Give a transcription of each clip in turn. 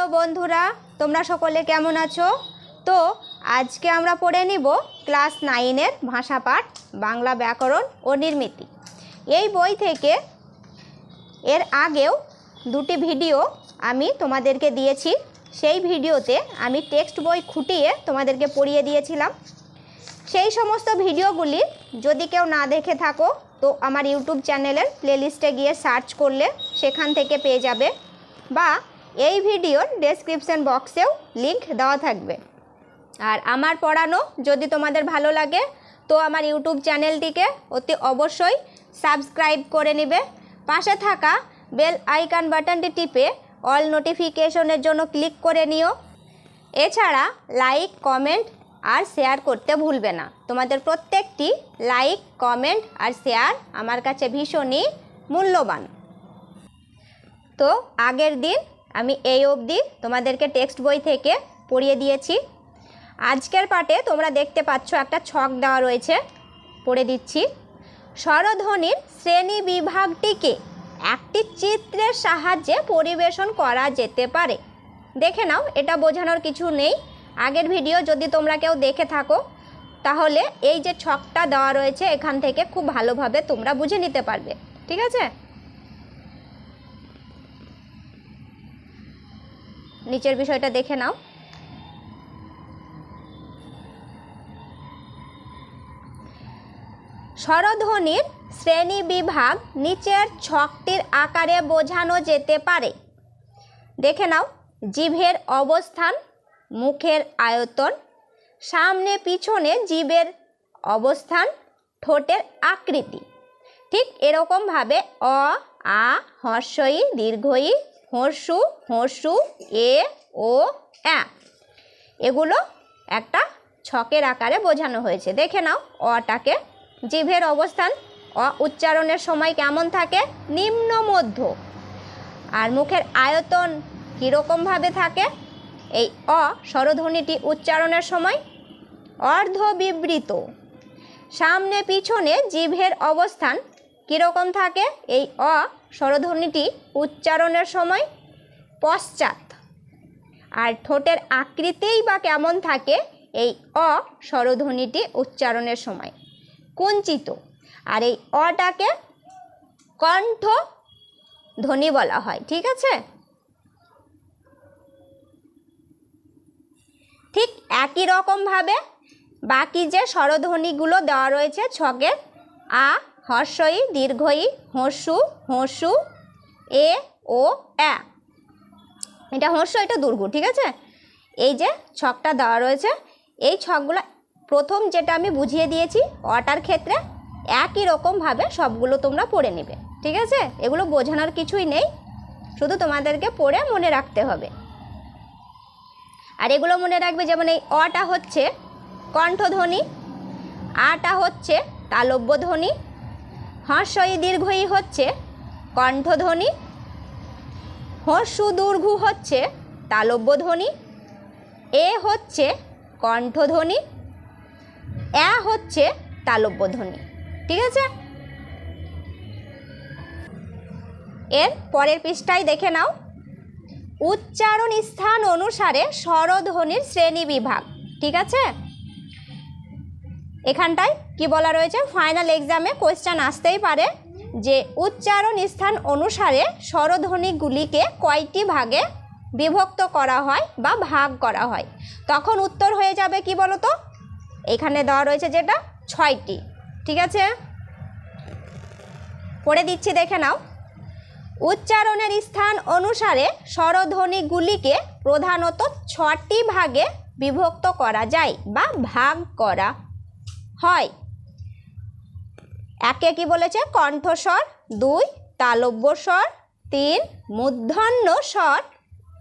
Hello বন্ধুরা, তোমরা সকলে কেমন আছো? তো আজকে আমরা পড়ে নিব ক্লাস নাইনের ভাষা পাঠ, বাংলা ব্যাকরণ ও নির্মিতি। এই বই থেকে এর আগেও দুটি ভিডিও আমি তোমাদেরকে দিয়েছি। সেই ভিডিওতে আমি টেক্সট বই খুঁটিয়ে তোমাদেরকে পড়িয়ে দিয়েছিলাম। সেই সমস্ত ভিডিওগুলি যদি কেউ না দেখে থাকো, তো আমার ইউটিউব চ্যানেলের প্লেলিস্টে গিয়ে সার্চ করলে সেখান থেকে পেয়ে যাবে। বা এই ভিডিওর ডেসক্রিপশন বক্সেও লিংক দেওয়া থাকবে। আর আমার পড়ানো যদি তোমাদের ভালো লাগে, তো আমার ইউটিউব চ্যানেলটিকে অতি অবশ্যই সাবস্ক্রাইব করে নেবে। পাশে থাকা বেল আইকন বাটনটি টিপে অল নোটিফিকেশনের জন্য ক্লিক করে নিও। এছাড়া লাইক কমেন্ট আর শেয়ার করতে ভুলবে না। তোমাদের প্রত্যেকটি লাইক কমেন্ট আর শেয়ার আমার কাছে ভীষণই মূল্যবান। তো আগের দিন আমি এই অবধি তোমাদেরকে টেক্সট বই থেকে পড়িয়ে দিয়েছি। আজকের পাঠে তোমরা দেখতে পাচ্ছ একটা ছক দেওয়া রয়েছে, পড়ে দিচ্ছি। স্বরধ্বনির শ্রেণি বিভাগটিকে একটি চিত্রের সাহায্যে পরিবেশন করা যেতে পারে। দেখে নাও, এটা বোঝানোর কিছু নেই। আগের ভিডিও যদি তোমরা কেউ দেখে থাকো, তাহলে এই যে ছকটা দেওয়া রয়েছে, এখান থেকে খুব ভালোভাবে তোমরা বুঝে নিতে পারবে। ঠিক আছে? নিচের বিষয়টা দেখে নাও। স্বরধ্বনির শ্রেণি বিভাগ নিচের ছকটির আকারে বোঝানো যেতে পারে। দেখে নাও, জিভের অবস্থান, মুখের আয়তন, সামনে পিছনে জীবের অবস্থান, ঠোঁটের আকৃতি। ঠিক এরকমভাবে অ, আ, হর্ষই, দীর্ঘই হর্ষু হর্ষু, এ, ও, অ্যা। এগুলো একটা ছকের আকারে বোঝানো হয়েছে। দেখে নাও, অটাকে। জিভের অবস্থান, অ, উচ্চারণের সময় কেমন থাকে? নিম্ন মধ্য। আর মুখের আয়তন কীরকমভাবে থাকে? এই অ, স্বরধ্বনিটি উচ্চারণের সময় অর্ধ বিবৃত সামনে পিছনে জিভের অবস্থান কীরকম থাকে? এই অ স্বরধ্বনিটি উচ্চারণের সময় পশ্চাৎ। আর ঠোঁটের আকৃতিই বা কেমন থাকে, এই অ স্বরধ্বনিটি উচ্চারণের সময়। কুঞ্চিত। আর এই অটাকে কণ্ঠ ধ্বনি বলা হয়, ঠিক আছে? ঠিক একই রকমভাবে বাকি যে স্বরধ্বনিগুলো দেওয়া রয়েছে ছকের আ হর্ষই, দীর্ঘই, হর্ষু হর্ষু, এ, ও, অ্যা। এটা হর্ষ, এটা দুর্ঘ, ঠিক আছে? এই যে ছকটা দেওয়া রয়েছে, এই ছকগুলো প্রথম যেটা আমি বুঝিয়ে দিয়েছি, অটার ক্ষেত্রে একই রকমভাবে সবগুলো তোমরা পড়ে নেবে, ঠিক আছে? এগুলো বোঝানোর কিছুই নেই, শুধু তোমাদেরকে পড়ে মনে রাখতে হবে। আর এগুলো মনে রাখবে যেমন এই অটা হচ্ছে কণ্ঠধ্বনি, আটা হচ্ছে তালব্য ধ্বনি হর্ষই দীর্ঘই হচ্ছে কণ্ঠধ্বনি হর্ষু দূর্ঘু হচ্ছে তালব্যধ্বনি, এ হচ্ছে কণ্ঠধ্বনি, অ্যা হচ্ছে তালব্যধ্বনি, ঠিক আছে? এর পরের পৃষ্ঠায় দেখে নাও। উচ্চারণ স্থান অনুসারে স্বরধ্বনির শ্রেণি বিভাগ, ঠিক আছে? এখানটায় কি বলা রয়েছে? ফাইনাল এক্সামে কোয়েশ্চান আসতেই পারে যে উচ্চারণ স্থান অনুসারে স্বরধ্বনিগুলিকে কয়টি ভাগে বিভক্ত করা হয় বা ভাগ করা হয়? তখন উত্তর হয়ে যাবে কি বলো তো এখানে দেওয়া রয়েছে যেটা ছয়টি। ঠিক আছে? পড়ে দিচ্ছি, দেখে নাও। উচ্চারণের স্থান অনুসারে স্বরধ্বনিগুলিকে প্রধানত ছটি ভাগে বিভক্ত করা যায় বা ভাগ করা হয়। একে কি বলেছে? কণ্ঠস্বর, দুই তালব্য স্বর তিন মূর্ধন্য স্বর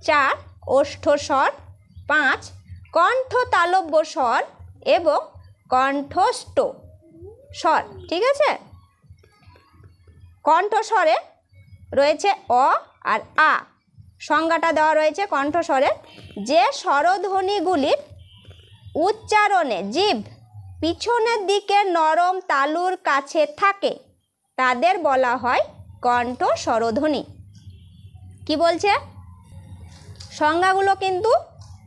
চার, ওষ্ঠস্বর, পাঁচ কণ্ঠ তালব্য স্বর এবং কণ্ঠস্থ স্বর ঠিক আছে? কণ্ঠস্বরে রয়েছে অ আর আ। সংজ্ঞাটা দেওয়া রয়েছে কণ্ঠস্বরে। যে স্বরধ্বনিগুলির উচ্চারণে জীব পিছনের দিকে নরম তালুর কাছে থাকে। তাদের বলা হয় কণ্ঠ স্বরধ্বনি কি বলছে? সংজ্ঞাগুলো কিন্তু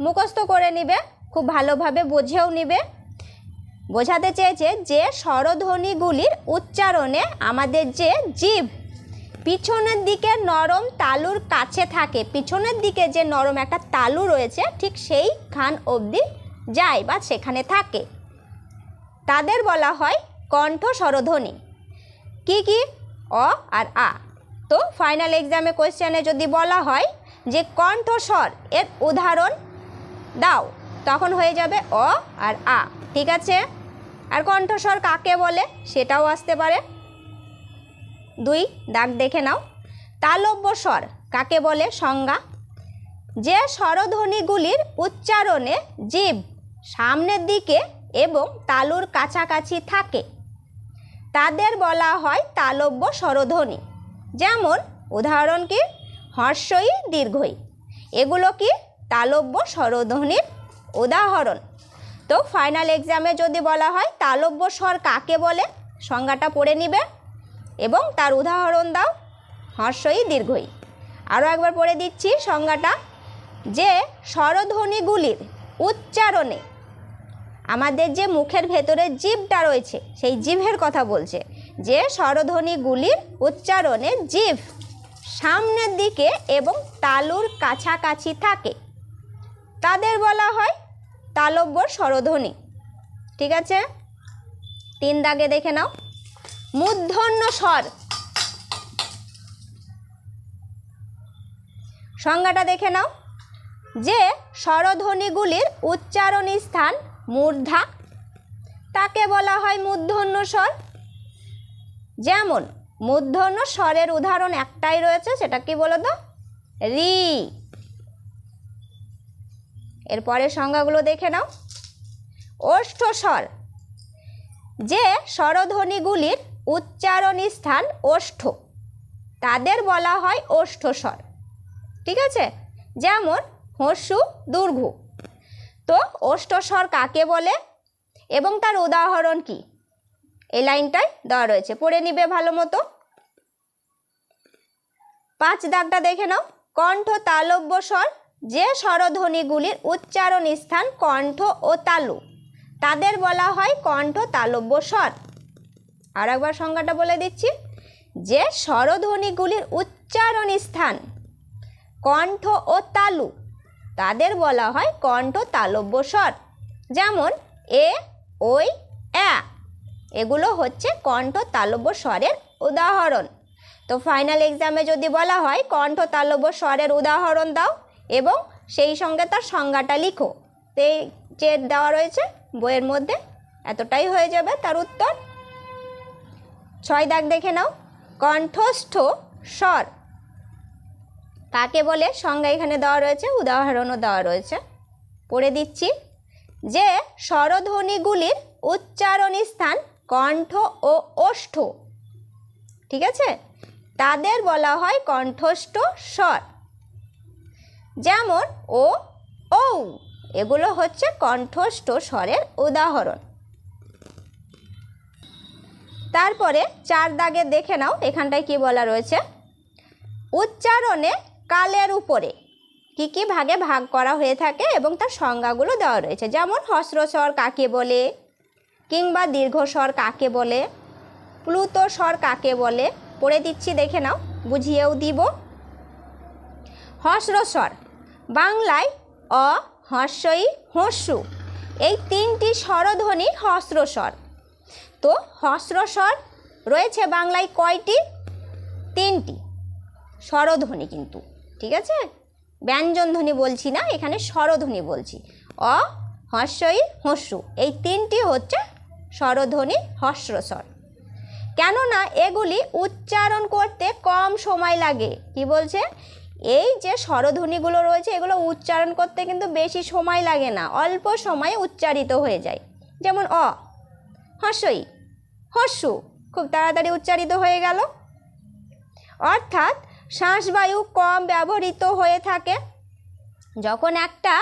মুখস্থ করে নিবে, খুব ভালোভাবে বুঝেও নিবে। বোঝাতে চেয়েছে যে স্বরধ্বনিগুলির উচ্চারণে আমাদের যে জীব পিছনের দিকে নরম তালুর কাছে থাকে, পিছনের দিকে যে নরম একটা তালু রয়েছে, ঠিক সেই খান অবধি যায় বা সেখানে থাকে। তাদের বলা হয় কণ্ঠ স্বরধ্বনি কি কি? অ আর আ। তো ফাইনাল এক্সামে কোয়েশ্চেনে যদি বলা হয় যে কণ্ঠস্বর এর উদাহরণ দাও, তখন হয়ে যাবে অ আর আ। ঠিক আছে? আর কণ্ঠস্বর কাকে বলে? সেটাও আসতে পারে। দুই, দাগ দেখে নাও। তালব্য স্বর কাকে বলে? সংজ্ঞা। যে স্বরধ্বনিগুলির উচ্চারণে জীব সামনের দিকে এবং তালুর কাছাকাছি থাকে। তাদের বলা হয় তালব্য স্বরধ্বনি। যেমন, উদাহরণ কি? হর্ষই দীর্ঘই। এগুলো কি? তালব্য স্বরধ্বনির উদাহরণ। তো ফাইনাল এক্সামে যদি বলা হয়, তালব্য স্বর কাকে বলে? সংজ্ঞাটা পড়ে নিবে। এবং তার উদাহরণ দাও, হর্ষই দীর্ঘই। আরও একবার পড়ে দিচ্ছি সংজ্ঞাটা। যে স্বরধ্বনিগুলির উচ্চারণে আমাদের যে মুখের ভেতরে জিভটা রয়েছে, সেই জিভের কথা বলছে। যে স্বরধ্বনিগুলির উচ্চারণে জিভ সামনের দিকে এবং তালুর কাছাকাছি থাকে। তাদের বলা হয় তালব্য স্বরধ্বনি। ঠিক আছে? তিন দাগে দেখে নাও। মূর্ধন্য স্বর। সংজ্ঞাটা দেখে নাও। যে স্বরধ্বনিগুলির উচ্চারণ স্থান মূর্ধা, তাকে বলা হয় মূর্ধন্য স্বর। যেমন, মূর্ধন্য স্বরের উদাহরণ একটাই রয়েছে, সেটা কি বলো তো? রি। এরপরে সংজ্ঞাগুলো দেখে নাও। ওষ্ঠ স্বর। যে স্বরধ্বনিগুলির উচ্চারণ স্থান ওষ্ঠ, তাদের বলা হয় ওষ্ঠ স্বর। ঠিক আছে? যেমন হস্যু দুর্ঘু। তো ওষ্ঠস্বর কাকে বলে? এবং তার উদাহরণ কি? এই লাইনটায় দেওয়া রয়েছে। পড়ে নিবে ভালো মতো। পাঁচ দাগটা দেখে নাও। কণ্ঠ তালব্য স্বর, যে স্বরধ্বনিগুলির উচ্চারণ স্থান কণ্ঠ ও তালু। তাদের বলা হয় কণ্ঠ তালব্য স্বর। আর একবার সংজ্ঞাটা বলে দিচ্ছি। যে স্বরধ্বনিগুলির উচ্চারণ স্থান কণ্ঠ ও তালু তাদের বলা হয় কণ্ঠ তালব্য স্বর। যেমন, এ, ওই, অ্যা। এগুলো হচ্ছে কণ্ঠ তালব্য স্বরের উদাহরণ। তো ফাইনাল এক্সামে যদি বলা হয়, কণ্ঠ তালব্য স্বরের উদাহরণ দাও এবং সেই সঙ্গে তার সংজ্ঞাটা লিখো। তো যে দেওয়া রয়েছে, বইয়ের মধ্যে, এতটাই হয়ে যাবে তার উত্তর। ছয় দাগ দেখে নাও। কণ্ঠস্থ স্বর। কাকে বলে? সংজ্ঞা এখানে দেওয়া রয়েছে, উদাহরণও দেওয়া রয়েছে। পড়ে দিচ্ছি। যে স্বরধ্বনিগুলির উচ্চারণ স্থান কণ্ঠ ও ওষ্ঠ। ঠিক আছে? তাদের বলা হয় কণ্ঠস্থ স্বর। যেমন, ও, ঔ, এগুলো হচ্ছে কণ্ঠস্থ স্বরের উদাহরণ। তারপরে চার দাগে দেখে নাও, এখানটায় কি বলা রয়েছে? উচ্চারণে কালের উপরে। কি কি ভাগে ভাগ করা হয়ে থাকে এবং তার সংজ্ঞাগুলো দেওয়া রয়েছে। যেমন হস্রস্বর কাকে বলে, কিংবা দীর্ঘস্বর কাকে বলে, প্লুত স্বর কাকে বলে, পড়ে দিচ্ছি, দেখে নাও, বুঝিয়েও দিব। হস্রস্বর বাংলায় অ হর্ষই হস্যু। এই তিনটি স্বরধ্বনি হস্রস্বর তো হস্রস্বর রয়েছে বাংলায় কয়টি? তিনটি। স্বরধ্বনি কিন্তু। ঠিক আছে? ব্যঞ্জনধ্বনি বলছি না, এখানে স্বরধ্বনি বলছি। অ, হর্ষই হস্যু এই তিনটি হচ্ছে স্বরধ্বনি হস্রস্বর কেননা এগুলি উচ্চারণ করতে কম সময় লাগে। কি বলছে? এই যে স্বরধ্বনিগুলো রয়েছে, এগুলো উচ্চারণ করতে কিন্তু বেশি সময় লাগে না, অল্প সময়ে উচ্চারিত হয়ে যায়। যেমন অ, হর্ষই হস্যু খুব তাড়াতাড়ি উচ্চারিত হয়ে গেল। অর্থাৎ শ্বাসবায়ু কম ব্যবহৃত হয়ে থাকে। যখন একটা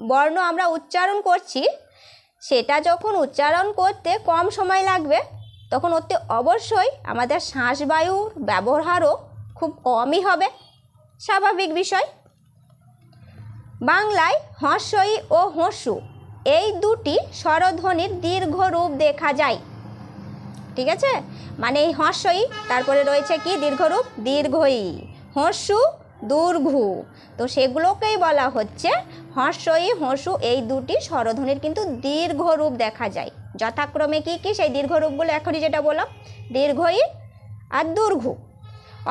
বর্ণ আমরা উচ্চারণ করছি, সেটা যখন উচ্চারণ করতে কম সময় লাগবে, তখন ওতে অবশ্যই আমাদের শ্বাসবায়ুর ব্যবহারও খুব কমই হবে। স্বাভাবিক বিষয়। বাংলায় হস্যই ও হস্যু, এই দুটি স্বরধ্বনির দীর্ঘ রূপ দেখা যায়। ঠিক আছে? মানে এই হস্যই তারপরে রয়েছে কি? দীর্ঘরূপ? দীর্ঘই। হস্যু দুর্ঘু। তো সেগুলোকেই বলা হচ্ছে হস্যই হস্যু এই দুটি স্বরধ্বনির কিন্তু দীর্ঘ রূপ দেখা যায়। যথাক্রমে কি কি? সেই দীর্ঘ রূপগুলো এখনই যেটা বললাম, দীর্ঘই আর দুর্ঘু।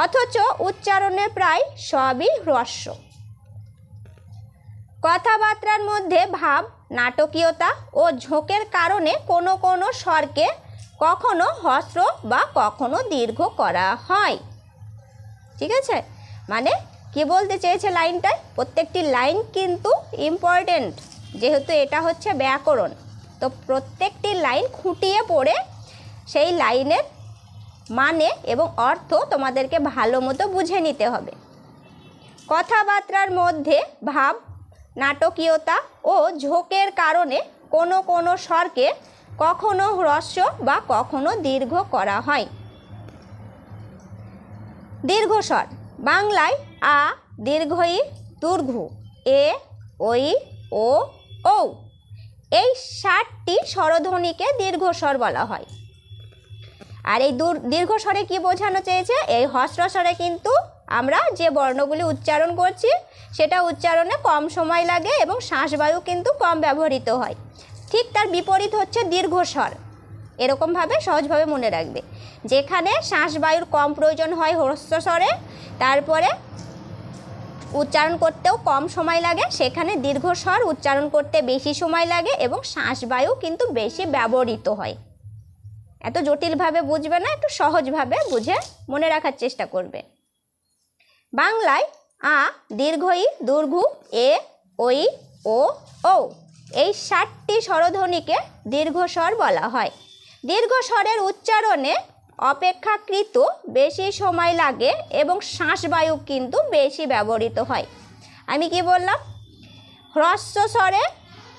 অথচ উচ্চারণে প্রায় সবই হ্রস্ব কথাবার্তার মধ্যে ভাব, নাটকীয়তা ও ঝোঁকের কারণে কোনো কোনো স্বরকে কখনো হস্র বা কখনো দীর্ঘ করা হয়। ঠিক আছে? মানে কি বলতে চেয়েছে লাইনটায় প্রত্যেকটি লাইন কিন্তু ইম্পর্টেন্ট যেহেতু এটা হচ্ছে ব্যাকরণ। তো প্রত্যেকটি লাইন খুঁটিয়ে পড়ে সেই লাইনের মানে এবং অর্থ তোমাদেরকে ভালো মতো বুঝে নিতে হবে। কথাবার্তার মধ্যে ভাব, নাটকীয়তা ও ঝোঁকের কারণে কোনো কোনো স্বরকে কখনো হ্রস্ব বা কখনো দীর্ঘ করা হয়। দীর্ঘস্বর, বাংলায় আ, দীর্ঘই, দুর্ঘু, এ ওই ও ও এই ষাটটি স্বরধ্বনিকে দীর্ঘস্বর বলা হয়। আর এই দূর, দীর্ঘস্বরে কি বোঝানো চেয়েছে? এই হস্রস্বরে কিন্তু আমরা যে বর্ণগুলি উচ্চারণ করছি, সেটা উচ্চারণে কম সময় লাগে এবং শ্বাসবায়ু কিন্তু কম ব্যবহৃত হয়। ঠিক তার বিপরীত হচ্ছে দীর্ঘস্বর এরকমভাবে সহজভাবে মনে রাখবে। যেখানে শ্বাসবায়ুর কম প্রয়োজন হয় হস্রস্বরে তারপরে উচ্চারণ করতেও কম সময় লাগে, সেখানে দীর্ঘস্বর উচ্চারণ করতে বেশি সময় লাগে এবং শ্বাসবায়ু কিন্তু বেশি ব্যবহৃত হয়। এত জটিলভাবে বুঝবে না, একটু সহজভাবে বুঝে মনে রাখার চেষ্টা করবে। বাংলায় আ, দীর্ঘই, দুর্ঘু, এ ওই ও ও এই ষাটটি স্বরধ্বনিকে দীর্ঘস্বর বলা হয়। দীর্ঘস্বরের উচ্চারণে অপেক্ষাকৃত বেশি সময় লাগে এবং শ্বাসবায়ু কিন্তু বেশি ব্যবহৃত হয়। আমি কি বললাম? হ্রস্ব স্বরে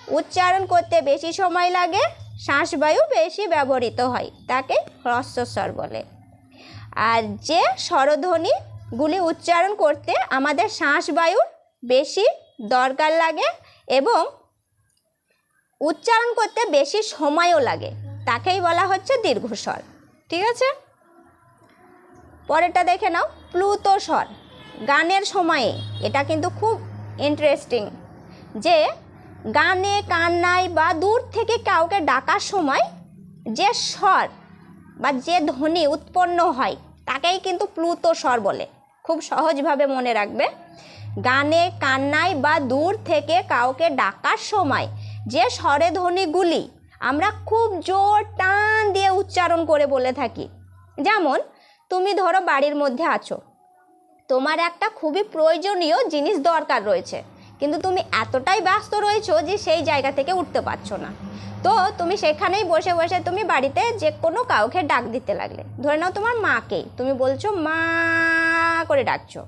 উচ্চারণ করতে বেশি সময় লাগে, শ্বাসবায়ু বেশি ব্যবহৃত হয়, তাকে হ্রস্ব স্বর বলে। আর যে স্বরধ্বনিগুলি উচ্চারণ করতে আমাদের শ্বাসবায়ুর বেশি দরকার লাগে এবং উচ্চারণ করতে বেশি সময়ও লাগে। তাকেই বলা হচ্ছে দীর্ঘস্বর। ঠিক আছে? পরেরটা দেখে নাও। প্লুত স্বর গানের সময়ে। এটা কিন্তু খুব ইন্টারেস্টিং যে গানে, কান্নায় বা দূর থেকে কাউকে ডাকার সময় যে স্বর বা যে ধ্বনি উৎপন্ন হয়, তাকেই কিন্তু প্লুত স্বর বলে। খুব সহজভাবে মনে রাখবে। গানে, কান্নায় বা দূর থেকে কাউকে ডাকার সময় যে স্বরে ধ্বনিগুলি আমরা খুব জোর টান দিয়ে উচ্চারণ করে বলে থাকি। যেমন, তুমি ধরো বাড়ির মধ্যে আছো। তোমার একটা খুবই প্রয়োজনীয় জিনিস দরকার রয়েছে। কিন্তু তুমি এতটাই ব্যস্ত রয়েছো যে সেই জায়গা থেকে উঠতে পারছ না। তো তুমি সেখানেই বসে বসে তুমি বাড়িতে যে কোনো কাউকে ডাক দিতে লাগলে। ধরে নাও তোমার মাকেই তুমি বলছো, মা করে ডাকছো।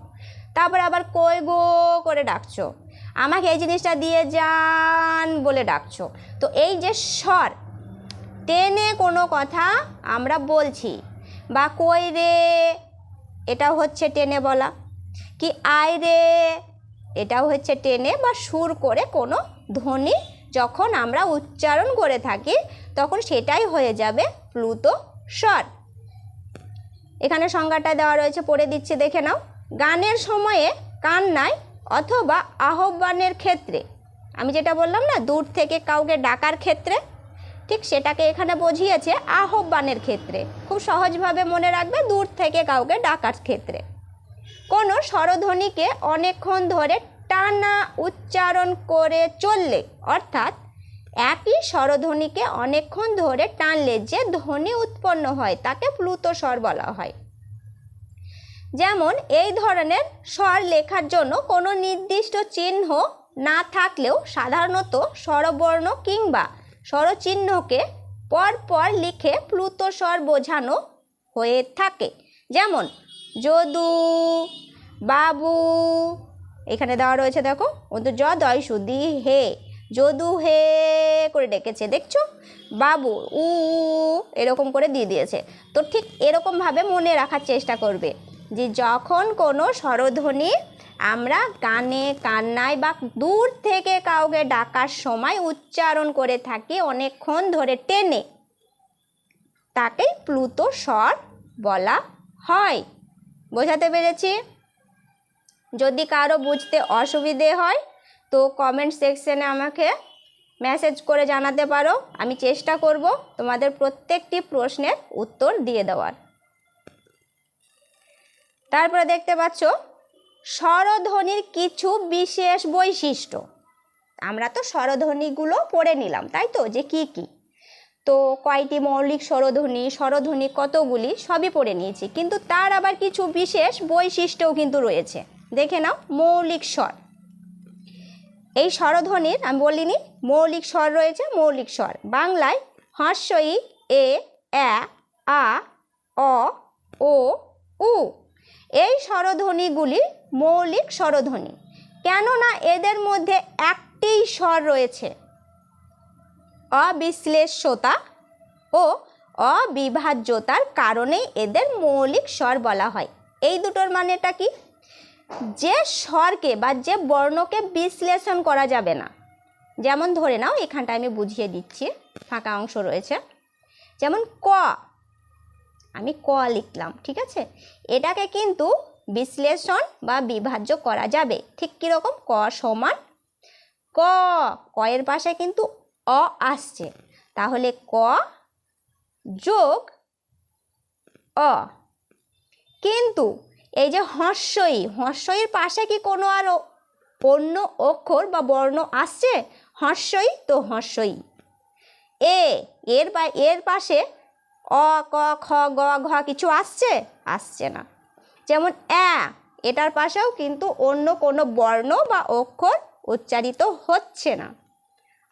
তারপর আবার কই গো করে ডাকছো। আমাকে এই জিনিসটা দিয়ে যান বলে ডাকছো। তো এই যে স্বর, টেনে কোনো কথা আমরা বলছি বা কই রে, এটা হচ্ছে টেনে বলা। কি আয় রে, এটাও হচ্ছে টেনে বা সুর করে কোনো ধ্বনি যখন আমরা উচ্চারণ করে থাকি, তখন সেটাই হয়ে যাবে প্লুত স্বর। এখানে সংজ্ঞাটা দেওয়া রয়েছে, পড়ে দিচ্ছি, দেখে নাও। গানের সময়ে কান্নায় অথবা আহ্বানের ক্ষেত্রে, আমি যেটা বললাম না, দূর থেকে কাউকে ডাকার ক্ষেত্রে, ঠিক সেটাকে এখানে বুঝিয়েছে আহ্বানের ক্ষেত্রে। খুব সহজভাবে মনে রাখবে দূর থেকে কাউকে ডাকার ক্ষেত্রে। কোনো স্বরধ্বনিকে অনেকক্ষণ ধরে টানা উচ্চারণ করে চললে, অর্থাৎ একই স্বরধ্বনিকে অনেকক্ষণ ধরে টানলে যে ধ্বনি উৎপন্ন হয়, তাকে প্লুত স্বর বলা হয়। যেমন এই ধরনের স্বর লেখার জন্য কোনো নির্দিষ্ট চিহ্ন না থাকলেও সাধারণত স্বরবর্ণ কিংবা স্বরচিহ্নকে পরপর লিখে প্লুত স্বর বোঝানো হয়ে থাকে। যেমন, যদু, বাবু, এখানে দেওয়া রয়েছে দেখো কিন্তু জ দয় সুদি হে, যদু, হে করে ডেকেছে, দেখছ? বাবু উ, এরকম করে দিয়ে দিয়েছে। তো ঠিক এরকমভাবে মনে রাখার চেষ্টা করবে। যে যখন কোনো স্বরধ্বনি আমরা গানে কান্নায় বা দূর থেকে কাউকে ডাকার সময় উচ্চারণ করে থাকি, অনেকক্ষণ ধরে টেনে। তাকেই প্লুতো স্বর বলা হয়। বোঝাতে পেরেছি? যদি কারও বুঝতে অসুবিধে হয়, তো কমেন্ট সেকশনে আমাকে মেসেজ করে জানাতে পারো। আমি চেষ্টা করব তোমাদের প্রত্যেকটি প্রশ্নের উত্তর দিয়ে দেওয়ার। তারপরে দেখতে পাচ্ছ, স্বরধ্বনির কিছু বিশেষ বৈশিষ্ট্য। আমরা তো স্বরধ্বনিগুলো পড়ে নিলাম, তাই তো? যে কি কি? তো কয়টি মৌলিক স্বরধ্বনি স্বরধ্বনি কতগুলি, সবই পড়ে নিয়েছি। কিন্তু তার আবার কিছু বিশেষ বৈশিষ্ট্যও কিন্তু রয়েছে। দেখে নাও, মৌলিক স্বর। এই স্বরধ্বনির, আমি বলিনি, মৌলিক স্বর রয়েছে, মৌলিক স্বর। বাংলায় হর্ষই, এ আ, অ, ও, উ। এই স্বরধ্বনিগুলি মৌলিক স্বরধ্বনি। কেননা এদের মধ্যে একটি স্বর রয়েছে। অবিশ্লেষ্যতা ও অবিভাজ্যতার কারণেই এদের মৌলিক স্বর বলা হয়। এই দুটোর মানেটা কি? যে স্বরকে বা যে বর্ণকে বিশ্লেষণ করা যাবে না। যেমন ধরে নাও এখানটা আমি বুঝিয়ে দিচ্ছি, ফাঁকা অংশ রয়েছে। যেমন ক আমি ক লিখলাম, ঠিক আছে? এটাকে কিন্তু বিশ্লেষণ বা বিভাজ্য করা যাবে। ঠিক কীরকম? ক সমান ক। কয়ের পাশে কিন্তু অ আসছে। তাহলে ক যোগ অ। কিন্তু এই যে হর্ষই, হর্ষইয়ের পাশে কি কোনো আরও অন্য অক্ষর বা বর্ণ আসছে? হর্ষই তো হর্ষই। এ, এর এর পাশে অ, ক, খ, গ, ঘ, কিছু আসছে? আসছে না। যেমন অ্যা, এটার পাশেও কিন্তু অন্য কোনো বর্ণ বা অক্ষর উচ্চারিত হচ্ছে না।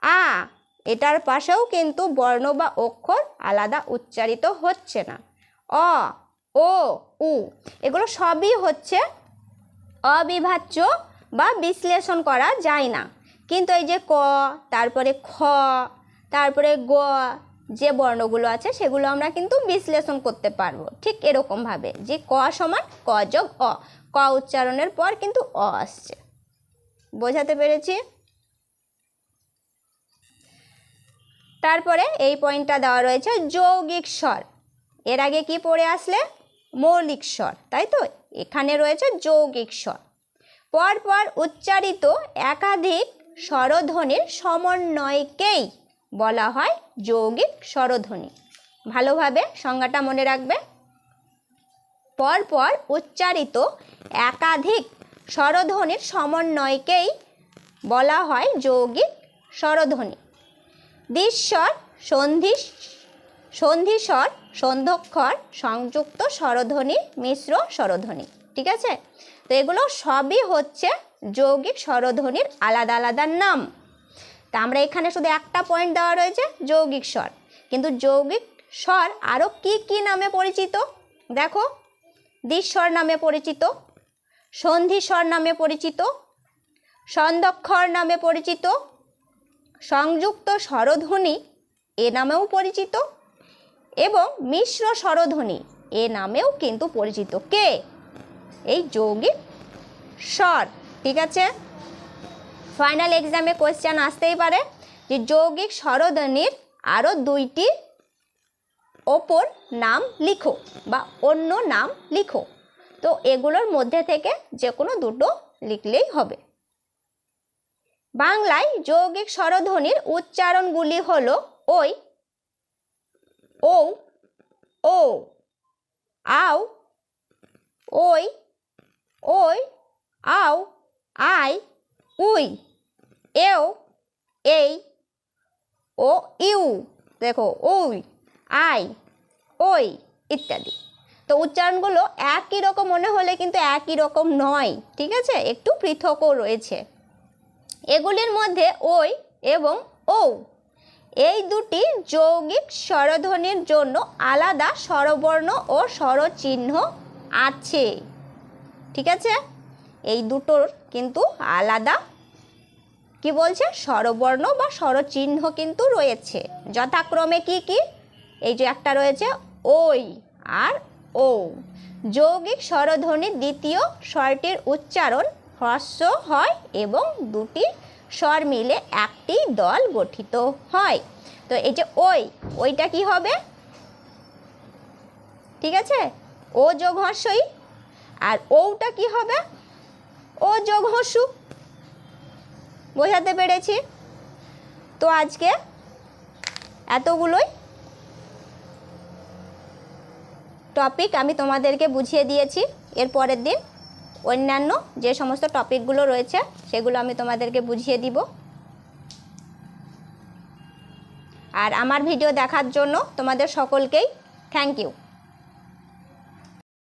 আ, এটার পাশেও কিন্তু বর্ণ বা অক্ষর আলাদা উচ্চারিত হচ্ছে না। অ, ও, উ, এগুলো সবই হচ্ছে অবিভাজ্য বা বিশ্লেষণ করা যায় না। কিন্তু এই যে ক, তারপরে খ, তারপরে গ যে বর্ণগুলো আছে সেগুলো আমরা কিন্তু বিশ্লেষণ করতে পারব। ঠিক এরকমভাবে যে ক সমান ক যোগ অ। ক উচ্চারণের পর কিন্তু অ আসছে। বোঝাতে পেরেছি? তারপরে এই পয়েন্টটা দেওয়া রয়েছে যৌগিক স্বর। এর আগে কি পড়ে আসলে? মৌলিক স্বর, তাই তো? এখানে রয়েছে যৌগিক স্বর। পরপর উচ্চারিত একাধিক স্বরধ্বনির সমন্বয়কেই বলা হয় যৌগিক স্বরধ্বনি। ভালোভাবে সংজ্ঞাটা মনে রাখবে। পরপর উচ্চারিত একাধিক স্বরধ্বনির সমন্বয়কেই বলা হয় যৌগিক স্বরধ্বনি। দ্বিস্বর সন্ধি সন্ধিস্বর, সন্ধক্ষর সংযুক্ত স্বরধ্বনি, মিশ্র স্বরধ্বনি, ঠিক আছে? তো এগুলো সবই হচ্ছে যৌগিক স্বরধ্বনির আলাদা আলাদা নাম। তা আমরা এখানে শুধু একটা পয়েন্ট দেওয়া রয়েছে, যৌগিক স্বর। কিন্তু যৌগিক স্বর আরও কি কি নামে পরিচিত? দেখো দ্বিস্বর নামে পরিচিত সন্ধিস্বর নামে পরিচিত সন্দক্ষর নামে পরিচিত, সংযুক্ত স্বরধ্বনি এ নামেও পরিচিত এবং মিশ্র স্বরধ্বনি এ নামেও কিন্তু পরিচিত। কে? এই যৌগিক স্বর, ঠিক আছে? ফাইনাল এক্সামে কোয়েশ্চেন আসতেই পারে যে যৌগিক স্বরধ্বনির আরও দুইটি ওপর নাম লিখো বা অন্য নাম লিখো। তো এগুলোর মধ্যে থেকে যে কোনো দুটো লিখলেই হবে। বাংলায় যৌগিক স্বরধ্বনির উচ্চারণগুলি হলো ওই ও ও আও, ওই ওই, আও, আই উই, এও, এই, ও, ইউ, দেখো ওই আই, ওই, ইত্যাদি। তো উচ্চারণগুলো একই রকম মনে হলে কিন্তু একই রকম নয়, ঠিক আছে? একটু পৃথকও রয়েছে। এগুলির মধ্যে ওই এবং ও, এই দুটি যৌগিক স্বরধ্বনির জন্য আলাদা স্বরবর্ণ ও স্বরচিহ্ন আছে, ঠিক আছে? এই দুটোর কিন্তু আলাদা। কি বলছে? স্বরবর্ণ বা স্বরচিহ্ন কিন্তু রয়েছে। যথাক্রমে কি কি? এই যে একটা রয়েছে ওই আর ও যৌগিক স্বরধ্বনির দ্বিতীয় স্বরটির উচ্চারণ হ্রস্ব হয় এবং দুটি স্বর মিলে একটি দল গঠিত হয়। তো এই যে ওই ওইটা কি হবে? ঠিক আছে? ও যোগ হর্ষই আর ওটা কি হবে? ও যোগ হসু বোঝাতে পেরেছি। তো আজকে এতগুলোই টপিক আমি তোমাদেরকে বুঝিয়ে দিয়েছি। এর পরের দিন অন্যান্য যে সমস্ত টপিকগুলো রয়েছে, সেগুলো আমি তোমাদেরকে বুঝিয়ে দিব। আর আমার ভিডিও দেখার জন্য তোমাদের সকলকেই থ্যাংক ইউ